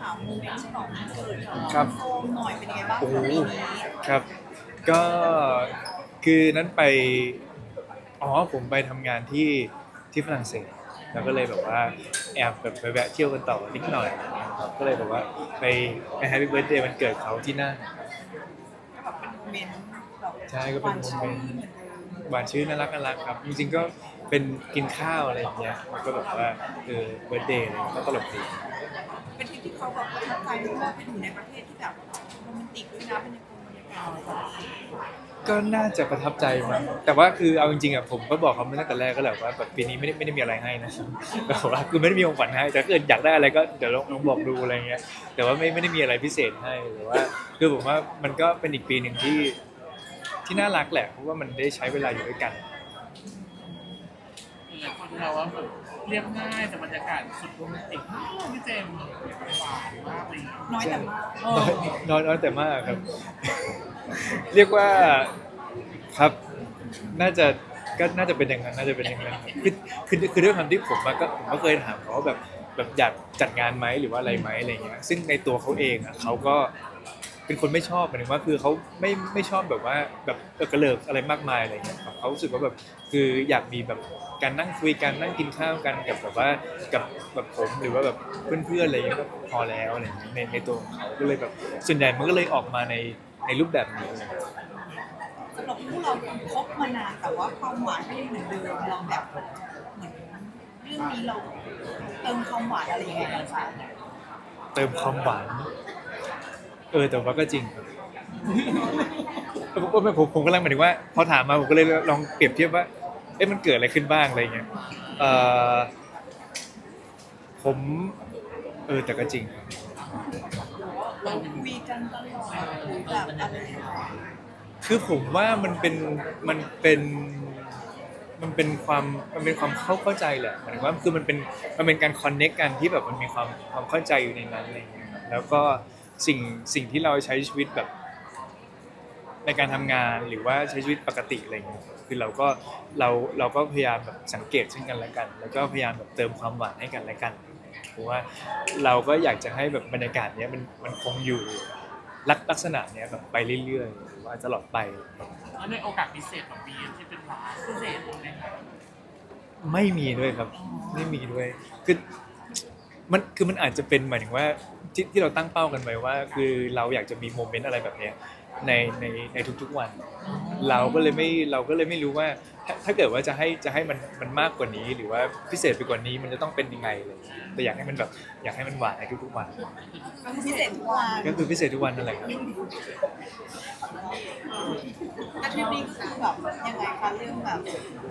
ถามโมเมนต์ฉลองวันเกิดของครับโฟมหน่อยเป็นยังไงบ้างโอ้โหคะปีนี้ครับ ก็คือนั้นไป อ๋อผมไปทำงานที่ที่ฝรั่งเศส แล้วก็เลยแบบว่าแอบแบบไปแวะเที่ยวกันต่อนิดหน่อยครับก็เลยแบบว่าไปไปแฮปปี้เบิร์ดเดย์วันเกิดเขาที่นั่นแบบเป็นโมเมนต์แบบใช่ก็เป็นโมเมนต์หวาชื่เหมือนเดิมหวานชื่นน่ารักน่ารักครับ จริงๆก็เป็นกินข้าวอะไรอย่างเงี้ยมันก็แบบว่าเออเบิร์ดเดย์อะไรก็ตลกดี เป็นทริปที่เขาแบบประทับใจเพราะว่าไปอยู่ในประเทศที่แบบโรแมนติกด้วยนะเป็นในบรรยากาศอะไรแบบนี้ก็น่าจะประทับใจมั้งแต่ว่าคือเอาจริงๆอะผมก็บอกเขามาตั้งแต่แรกก็แหละว่าแบบปีนี้ไม่ได้ไม่ได้มีอะไรให้นะแต่ว่าคือไม่ได้มีของขวัญให้แต่ถ้าเกิดอยากได้อะไรก็เดี๋ยวลองลองบอกดูอะไรเงี้ย แต่ว่าไม่ไม่ได้มีอะไรพิเศษให้หรือว่าคือผมว่ามันก็เป็นอีกปีหนึ่งที่ที่น่ารักแหละเพราะว่ามันได้ใช้เวลาอยู่ด้วยกันหลายคน เราว่าแบบเรียบง่ายแต่บรรยากาศสุดโรแมนติกมากพี่เจมส์หวานมากเลยน้อยแต่มากเอน้อยน้อยน้อยแต่มากครับ เรียกว่าครับน่าจะก็น่าจะเป็นอย่างนั้นน่าจะเป็นอย่างนั้นครับคือคือคือด้วยความที่ผมอะก็ผมก็เคยถามเขาว่าแบบแบบอยากจัดงานไหมหรือว่าอะไรไหมอะไรเงี้ยซึ่งในตัวเขาเองอะเขาก็ เป็นคนไม่ชอบหมายถึงว่าคือเขาไม่ไม่ชอบแบบว่าแบบเออกระเลิกอะไรมากมายอะไรเงี้ยครับเขารู้สึกว่าแบบคืออยากมีแบบการนั่งคุยกันนั่งกินข้าวกันกับแบบว่ากับแบบผมหรือว่าแบบเพื่อนๆอะไรเงี้ยก็พอแล้วอะไรเงี้ยในในตัวของเขาก็เลยแบบส่วนใหญ่มันก็เลยออกมาในในรูปแบบนี้สำหรับพวกเราคบมานานแต่ว่าความหวานก็ยังเหมือนเดิมเราแบบเหมือนเรื่องนี้เราเติมความหวานอะไรยังไงกันคะเติมความหวาน เออแต่ว่าก็จริงครับผมผมผมผมกำลังหมายถึงว่า พอถามมาผมก็เลยลองเปรียบเทียบว่าเอ๊ะมันเกิดอะไรขึ้นบ้างอะไรเงี้ยเออผมเออแต่ก็จริงครับเราคุยกันตลอดหรือแบบอะไรยังไงคือผมว่ามันเป็นมันเป็นมันเป็นความมันเป็นความเข้าเข้าใจแหละหมายถึงว่าคือมันเป็นมันเป็นการคอนเน็กกันที่แบบมันมีความความเข้าใจอยู่ในนั้นอะไรเงี้ยครับแล้วก็ สิ่งสิ่งที่เราใช้ชีวิตแบบในการทำงานหรือว่าใช้ชีวิตปกติอะไรเงี้ยคือเราก็เราเราก็พยายามแบบสังเกตซึ่งกันและกัน แล้วก็พยายามแบบเติมความหวานให้กันและกันเพราะว่าเราก็อยากจะให้แบบบรรยากาศเนี้ยมันมันคงอยู่ลักลักษณะเนี้ยแบบไปเรื่อยๆหรือว่าตลอดไปแล้วในโอกาสพิเศษของปีที่เป็นหวานพิเศษเลยค่ะไม่มีด้วยครับ ไม่มีด้วยคือ มันคือมันอาจจะเป็นหมายถึงว่าที่ที่เราตั้งเป้ากันไว้ว่า คือเราอยากจะมีโมเมนต์อะไรแบบเนี้ย ในในในทุกๆวัน เราก็เลยไม่เราก็เลยไม่รู้ว่าถ้าถ้าเกิดว่าจะให้จะให้มันมันมากกว่านี้ หรือว่าพิเศษไปกว่านี้มันจะต้องเป็นยังไงเลยแต่อยากให้มันแบบอยากให้มันหวานในทุกๆวันก็คือพิเศษทุกวันก็คือพิเศษทุกวันนั่นแหละครับแต่ทริปนี้ก็คือแบบยังไงคะเรื่องแบบ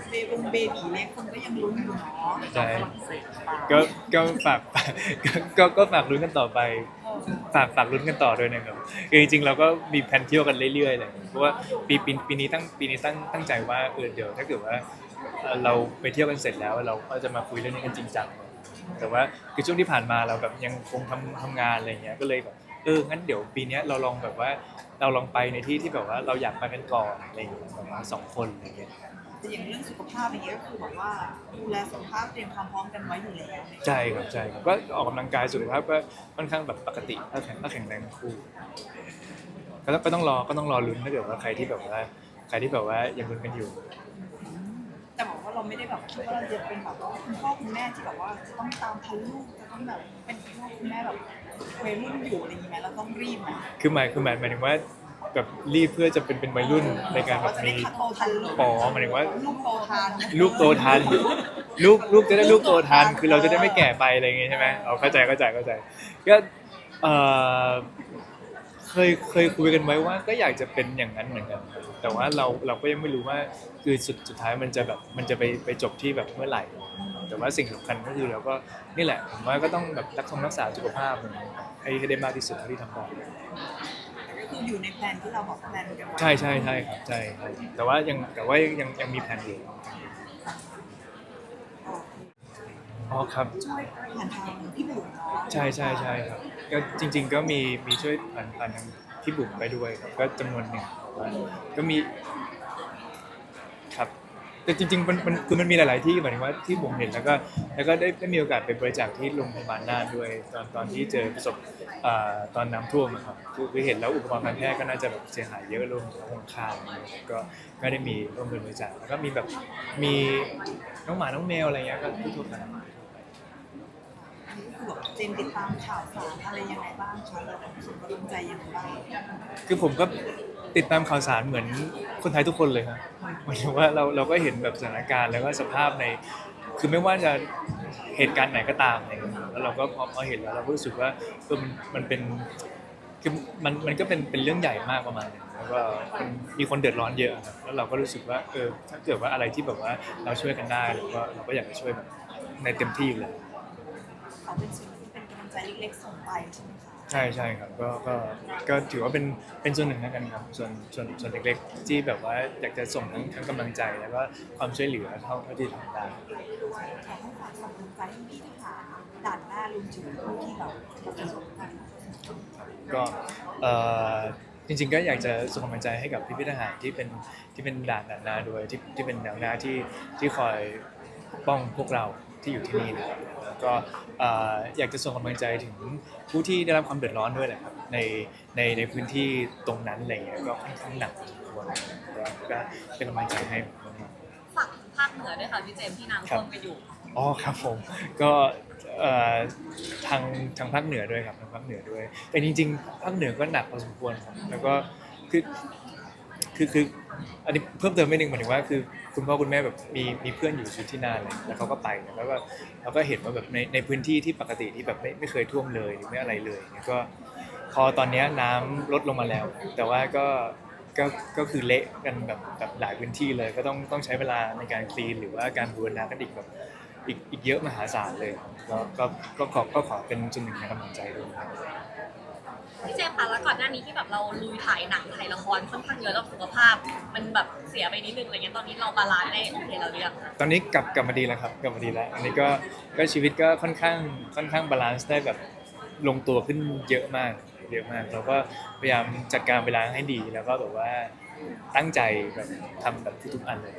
เบบุงเบบีเนี่ยคนก็ยังลุ้นอยู่เนาะใช่ฝรั่งเศสเปล่าก็ก็ฝากก็ก็ก็ฝากลุ้นกันต่อไป ฝากฝากลุ้นกันต่อด้วยนะครับคือจริงๆเราก็มีแผนเที่ยวกันเรื่อยๆเลยเพราะว่าปีปีปีนี้ตั้งปีนี้ตั้งตั้งใจว่าเออเดี๋ยวถ้าเกิดว่าเราไปเที่ยวกันเสร็จแล้วเราก็จะมาคุยเรื่องนี้กันจริงจังแต่ว่าคือช่วงที่ผ่านมาเราแบบยังคงทำทำงานอะไรเงี้ยก็เลยแบบเอองั้นเดี๋ยวปีนี้เราลองแบบว่าเราลองไปในที่ที่แบบว่าเราอยากไปกันก่อนอะไรอย่างเงี้ยแบบว่าสองคนอะไรเงี้ย แต่อย่างเรื่องสุขภาพอย่างเงี้ยก็คือแบบว่าดูแลสุขภาพเตรียมความพร้อมกันไว้อยู่แล้วใช่ครับใช่ครับก็ออกกำลังกายสุขภาพก็ค่อนข้างแบบปกติถ้าแข็งถ้าแข็งแรงทั้งคู่ก็ต้องก็ต้องรอก็ต้องรอลุ้นถ้าเกิดว่าใครที่แบบว่าใครที่แบบว่ายังลุ้นกันอยู่ แต่บอกว่าเราไม่ได้แบบคิดว่าเราจะเป็นแบบว่าคุณพ่อคุณแม่ที่แบบว่าจะต้องตามทันลูกจะต้องแบบเป็นคุณพ่อคุณแม่แบบวัยรุ่นอยู่อะไรอย่างเงี้ยเราต้องรีบไหมคือหมายคือหมายหมายถึงว่า แบบรีบเพื่อจะเป็นเป็นวัยรุ่นในการแบบจะมีได้โตทันลูกป๋อหมายถึงว่า ลูกโตทันลูกโตทัน ลูกลูกจะได้ลูกโตทัน คือเราจะได้ไม่แก่ไปอะไรอย่างงี้ใช่ไหมเอาเข้าใจเข้าใจเข้าใจก็เออเคยเคยคุยกันไว้ว่า ก็อยากจะเป็นอย่างนั้นเหมือนกัน แต่ว่าเราเราก็ยังไม่รู้ว่าคือสุดสุดท้ายมันจะแบบมันจะไปไปจบที่แบบเมื่อไหร่ แต่ว่าสิ่งสำคัญก็คือเราก็นี่แหละผมว่าก็ต้องแบบรักษารักษาสุขภาพมันให้ให้ได้มากที่สุดเท่าที่ทำได้ก็ คืออยู่ในแผนที่เราบอกแผนกันไว้ใช่ใช่ใช่ครับใช่ใช่แต่ว่ายังแต่ว่ายังยังมีแผนอยู่อ๋อครับ ช่วยผ่านทางพี่บุ๋มเนาะใช่ใช่ใช่ครับก็จริง ๆ ก็มีมีช่วยผ่านผ่านทางพี่บุ๋มไปด้วยครับก็จำนวนหนึ่งก็มีครับ แต่จริงๆมันมันคือมันมีหลาย ๆ ที่หมายถึงว่าที่ผมเห็นแล้วก็แล้วก็ได้ได้มีโอกาสไปบริจาคที่โรงพยาบาลน่านด้วย ตอนตอนที่เจอประสบอ่าตอนน้ำท่วมอะครับคือคือเห็นแล้วอุปกรณ์การแพทย์ก็น่าจะแบบเสียหายเยอะลงลงค่างก็ก็ได้มีร่วมบริจาคแล้วก็มีแบบมีน้องหมาน้องแมวอะไรเงี้ยก็ทั่วๆไป อันนี้คือแบบเจนติดตามข่าวสารอะไรยังไงบ้างคะเราส่งกำลังใจยังไงบ้างคือผมก็ ติดตามข่าวสารเหมือนคนไทยทุกคนเลยครับหมายถึงว่าเราเราก็เห็นแบบสถานการณ์แล้วก็สภาพใน คือไม่ว่าจะเหตุการณ์ไหนก็ตามอะไรเงี้ยแล้วเราก็พอพอเห็นแล้วเราก็รู้สึกว่าเออมันมันเป็นคือมันมันก็เป็นเป็นเรื่องใหญ่มากประมาณนึงแล้วก็มันมีคนเดือดร้อนเยอะครับแล้วเราก็รู้สึกว่าเออถ้าเกิดว่าอะไรที่แบบว่าเราช่วยกันได้เราก็เราก็อยากจะช่วยแบบในเต็มที่อยู่เลย ขอเป็นส่วนที่เป็นกำลังใจเล็กๆส่งไปใช่ไหมคะ ใช่ใช่ครับก็ก็ก็ถือว่าเป็นเป็นส่วนหนึ่งแล้วกันครับส่วนส่วนส่วนเล็กๆ ที่แบบว่าอยากจะส่งทั้งทั้งกำลังใจแล้วก็ความช่วยเหลือเท่าเท่าที่ทำได้ ขอให้ฝากส่งกำลังใจให้พี่ทหารด่านหน้ารวมถึงผู้ที่แบบประสบภัยก็เอ่อจริงๆก็อยากจะส่งกำลังใจให้กับพี่พิทหารที่เป็นที่เป็นด่านด่านหน้าด้วยที่ที่เป็นแนวหน้าที่ที่คอยปกป้องพวกเรา ที่อยู่ที่นี่นะครับแล้วก็เอ่ออยากจะส่งกำลังใจถึงผู้ที่ได้รับความเดือดร้อนด้วยแหละครับในในในพื้นที่ตรงนั้นอะไรเงี้ยก็ค่อนข้างหนักพอสมควรก็ก็เป็นกำลังใจให้มากๆฝั่งภาคเหนือด้วยค่ะพี่เจมส์ที่น้ำท่วมกันอยู่อ๋อครับผมก็เอ่อทางทางภาคเหนือด้วยครับทางภาคเหนือด้วย แต่จริงๆภาคเหนือก็หนักพอสมควรครับแล้วก็คือคือคือ อันนี้เพิ่มเติมไม่หนึ่งหมายถึงว่าคือคุณพ่อคุณแม่แบบมีมีเพื่อนอยู่อยู่ที่นานเลยแล้วเขาก็ไปแล้วก็เราก็เห็นว่าแบบในในพื้นที่ที่ปกติที่แบบไม่ไม่เคยท่วมเลยหรือไม่อะไรเลยเนี่ยก็พอตอนเนี้ยน้ำลดลงมาแล้ว แต่ว่าก็ก็ก็คือเละกันแบบแบบหลายพื้นที่เลย ก็ต้องต้องใช้เวลาในการคลีนหรือว่าการบูรณะกันอีกแบบอีกอีกเยอะมหาศาลเลยก็ก็ก็ขอก็ขอเป็นจุดหนึ่งในกำลังใจด้วยนะครับ พี่เจมส์คะแล้วก่อนหน้านี้ที่แบบเราลุยถ่ายหนังถ่ายละครค่อนข้างเยอะแล้วสุขภาพ มันแบบเสียไปนิดนึงอะไรเงี้ยตอนนี้เราบาลานซ์ได้โอเคแล้วหรือยังคะตอนนี้กลับกลับมาดีแล้วครับกลับมาดีแล้ว อันนี้ก็ก็ชีวิตก็ค่อนข้างค่อนข้างบาลานซ์ได้แบบลงตัวขึ้นเยอะมากเยอะมากเราก็พยายามจัดการเวลาให้ดีแล้วก็แบบว่าตั้งใจแบบทำแบบทุกๆอันเลย